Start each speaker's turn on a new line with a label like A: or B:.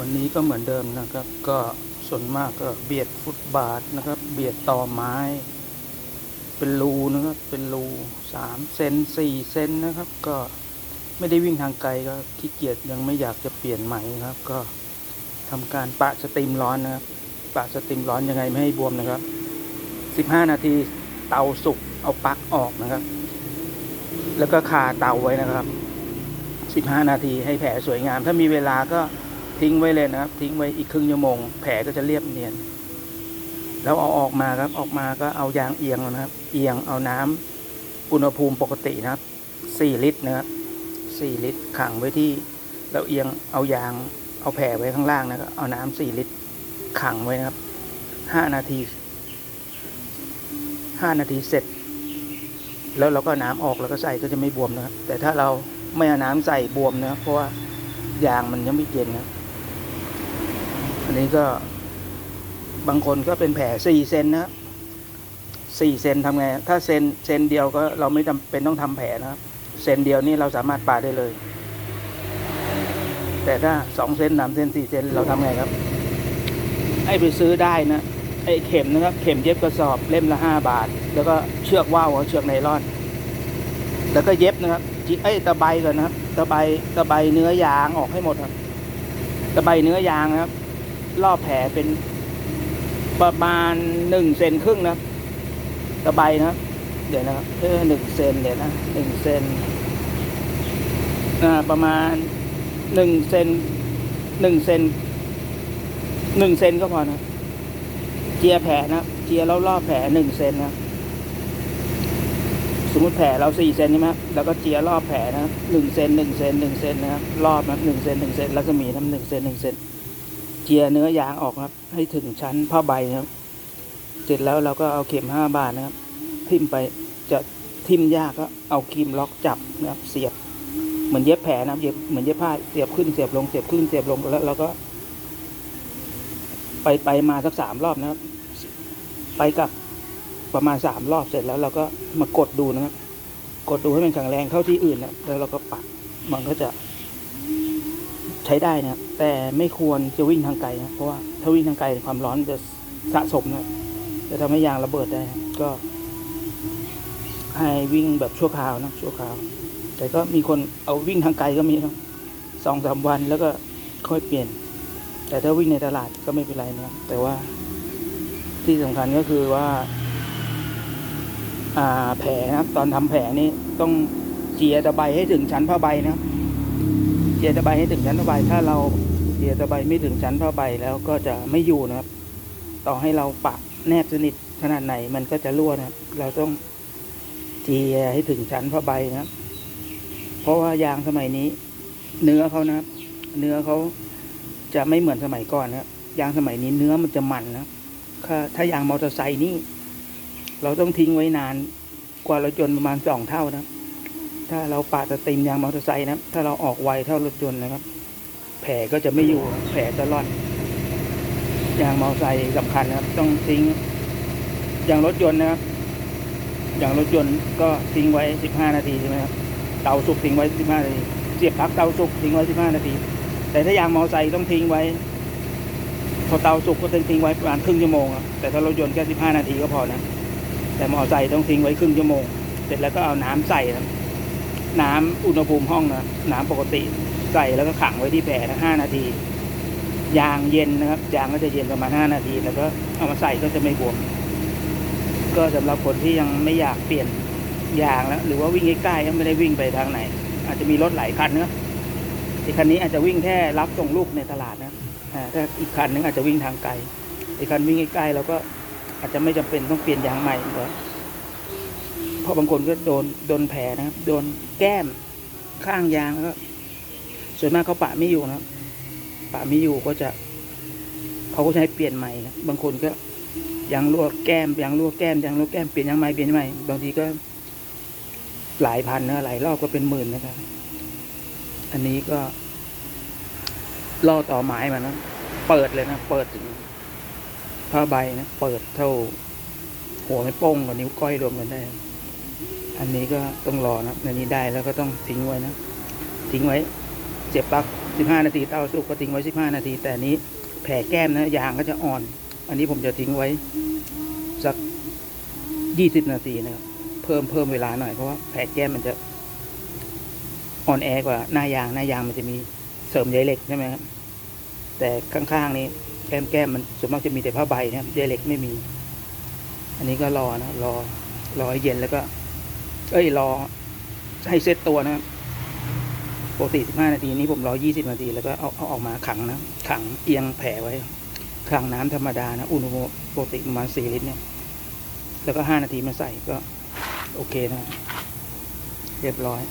A: วันนี้ก็เหมือนเดิมนะครับ ก็ส่วนมากก็เบียดฟุตบาทนะครับ เบียดต่อไม้ เป็นรูนะครับ เป็นรูสามเซนสี่เซนนะครับ ก็ไม่ได้วิ่งทางไกลก็ขี้เกียจยังไม่อยากจะเปลี่ยนใหม่นะครับ ก็ทำการปะสตรีมร้อนนะครับ ปะสตรีมร้อนยังไงไม่ให้บวมนะครับสิบห้านาทีเตาสุกเอาปลั๊กออกนะครับ แล้วก็คาเตาไว้นะครับสิบห้านาทีให้แผลสวยงาม ถ้ามีเวลาก็ ทิ้งไว้เลยนะครับ ทิ้งไว้อีกครึ่งชั่วโมง แผลก็จะเรียบเนียน แล้วเอาออกมาครับ ออกมาก็เอายางเอียงนะครับ เอียงเอาน้ำอุณหภูมิปกตินะครับสี่ลิตรนะครับสี่ลิตรขังไว้ที่แล้วเอียงเอายางเอาแผลไว้ข้างล่างนะครับเอาน้ำสี่ลิตรขังไว้นะครับห้านาทีห้านาทีเสร็จ แล้วเราก็น้ำออกแล้วก็ใส่ก็จะไม่บวมนะครับแต่ถ้าเราไม่เอาน้ำใส่บวมนะเพราะว่ายางมันยังไม่เย็นนะครับ นี้ก็บางคนก็เป็นแผลสี่เซนนะสี่เซนทำไง ถ้าเซนเซนเดียวก็เราไม่จำเป็นต้องทำแผลนะครับเซนเดียวนี่เราสามารถปาได้เลย แต่ถ้าสองเซนสามเซนสี่เซนเราทำไงครับ ให้ไปซื้อได้นะไอ้เข็มนะครับ เข็มเย็บกระสอบเล่มละห้าบาท แล้วก็เชือกว่าวเชือกไนล่อน แล้วก็เย็บนะครับจิไอ้ตะไบก่อนนะครับ ตะไบตะไบเนื้อยางออกให้หมดครับ ตะไบเนื้อยางนะครับ รอบแผลเป็นประมาณหนึ่งเซนครึ่งนะครับตะไบนะเดี๋ยวนะครับเออหนึ่งเซนเดี๋ยวนะหนึ่งเซนอ่าประมาณหนึ่งเซนหนึ่งเซนหนึ่งเซนก็พอนะเจียแผลนะเจียแล้วรอบแผลหนึ่งเซนนะสมมติแผลเราสี่เซนใช่ไหมครับแล้วก็เจียรอบแผลนะหนึ่งเซนหนึ่งเซนหนึ่งเซนนะครับรอบนะหนึ่งเซนหนึ่งเซนแล้วก็มีน้ำหนึ่งเซนหนึ่งเซน เจียเนื้อยางออกครับ ให้ถึงชั้นผ้าใบครับ เสร็จแล้วเราก็เอาเข็มห้าบาทนะครับ ทิ่มไปจะทิ่มยากก็เอาครีมล็อกจับนะครับ เสียบเหมือนเย็บแผลนะครับเย็บเหมือนเย็บผ้าเสียบขึ้นเสียบลงเสียบขึ้นเสียบลงแล้วเราก็ ไปไปมาสักสามรอบนะครับ ไปกับประมาณสามรอบเสร็จแล้วเราก็มากดดูนะครับ กดดูให้มันแข็งแรงเข้าที่อื่นนะแล้วเราก็ปัดมันก็จะ ใช้ได้นะครับแต่ไม่ควรจะวิ่งทางไกลนะเพราะว่าถ้าวิ่งทางไกลความร้อนจะสะสมนะจะทำให้ยางระเบิดได้นะก็ ให้วิ่งแบบชั่วคราวนะชั่วคราว แต่ก็มีคนเอาวิ่งทางไกลก็มีครับสองสามวันแล้วก็ค่อยเปลี่ยน แต่ถ้าวิ่งในตลาดก็ไม่เป็นไรนะแต่ว่าที่สำคัญก็คือว่า อ่าแผลนะตอนทำแผลนี่ต้องเจียตะไบให้ถึงชั้นผ้าใบนะ ครับเจียตะไบให้ถึงชั้นผ้าใบ ถ้าเราเจียตะไบไม่ถึงชั้นผ้าใบแล้วก็จะไม่อยู่นะครับ ต่อให้เราปะแนบสนิทขนาดไหนมันก็จะรั่วนะครับเราต้องเจียให้ถึงชั้นผ้าใบนะครับเพราะว่ายางสมัยนี้ เนื้อเขานะครับ เนื้อเขาจะไม่เหมือนสมัยก่อนนะยางสมัยนี้เนื้อมันจะมันนะถ้าถ้ายางมอเตอร์ไซค์นี่ เราต้องทิ้งไว้นาน กว่ารถยนต์ประมาณสองเท่านะ ถ้าเราปาดสตรีมยางมอเตอร์ไซค์นะถ้าเราออกไวเท่ารถยนต์นะครับ แผลก็จะไม่อยู่แผลจะร่อนยางมอเตอร์ไซค์สำคัญนะครับ ต้องทิ้งอย่างรถยนต์นะครับ อย่างรถยนต์ก็ทิ้งไว้สิบห้านาทีใช่ไหมครับเตาสุกทิ้งไว้สิบห้านาทีเสียบปลั๊กเตาสุกทิ้งไว้สิบห้านาที แต่ถ้ายางมอเตอร์ไซค์ต้องทิ้งไว้ พอเตาสุกก็ต้องทิ้งไว้ประมาณครึ่งชั่วโมงอะแต่ถ้ารถยนต์แค่สิบห้านาทีก็พอนะแต่มอเตอร์ไซค์ต้องทิ้งไว้ครึ่งชั่วโมง เสร็จแล้วก็เอาน้ำใส่นะ น้ำอุณหภูมิห้องนะน้ำปกติ ใส่แล้วก็ขังไว้ที่แผลนะห้านาที ยางเย็นนะครับ ยางก็จะเย็นประมาณห้านาที แล้วก็เอามาใส่ก็จะไม่บวม ก็สำหรับคนที่ยังไม่อยากเปลี่ยนยางแล้วหรือว่าวิ่งใกล้ๆก็ไม่ได้วิ่งไปทางไหน อาจจะมีรถหลายคันนะอีกคันนี้อาจจะวิ่งแค่รับส่งลูกในตลาดนะถ้าอีกคันนึงอาจจะวิ่งทางไกลอีกคันวิ่งใกล้ๆเราก็อาจจะไม่จำเป็นต้องเปลี่ยนยางใหม่เหรอ เพราะบางคนก็โดนโดนแผลนะครับ โดนแก้มข้างยางแล้วก็ส่วนมากเขาปะไม่อยู่นะปะไม่อยู่ก็จะเขาก็ให้เปลี่ยนใหม่นะบางคนก็ยางรั่วแก้มยางรั่วแก้มยางรั่วแก้มเปลี่ยนยางใหม่เปลี่ยนใหม่บางทีก็หลายพันนะหลายรอบก็เป็นหมื่นนะครับ อันนี้ก็ล่อต่อไม้มานะเปิดเลยนะเปิดถึงผ้าใบนะเปิดเท่าหัวไม่โป้งกับนิ้วก้อยรวมกันได้ อันนี้ก็ต้องรอนะอันนี้ได้แล้วก็ต้องทิ้งไว้นะ ทิ้งไว้ เสียบปลั๊กสิบห้านาทีเตาสุกก็ทิ้งไว้สิบห้านาที แต่นนี้แผลแก้มนะยางก็จะอ่อน อันนี้ผมจะทิ้งไว้ สักยี่สิบนาทีนะครับ เพิ่มเพิ่มเวลาหน่อยเพราะว่าแผลแก้มมันจะอ่อนแอกว่าหน้ายางหน้ายางมันจะมีเสริมใยเหล็กใช่ไหมครับแต่ข้างๆนี้แก้มแก้มมันส่วนมากจะมีแต่ผ้าใบนะครับใยเหล็กไม่มี อันนี้ก็รอนะรอรอให้เย็นแล้วก็ เอ้ยรอให้เซตตัวนะครับปกติ15นาทีนี้ผมรอยี่สิบนาทีแล้วก็เอาเอาออกมาขังนะ ขังเอียงแผลไว้ ขังน้ำธรรมดานะอุณหภูมิปกติประมาณสี่ลิตรเนี่ย แล้วก็ห้านาทีมาใส่ก็ โอเคนะ เรียบร้อย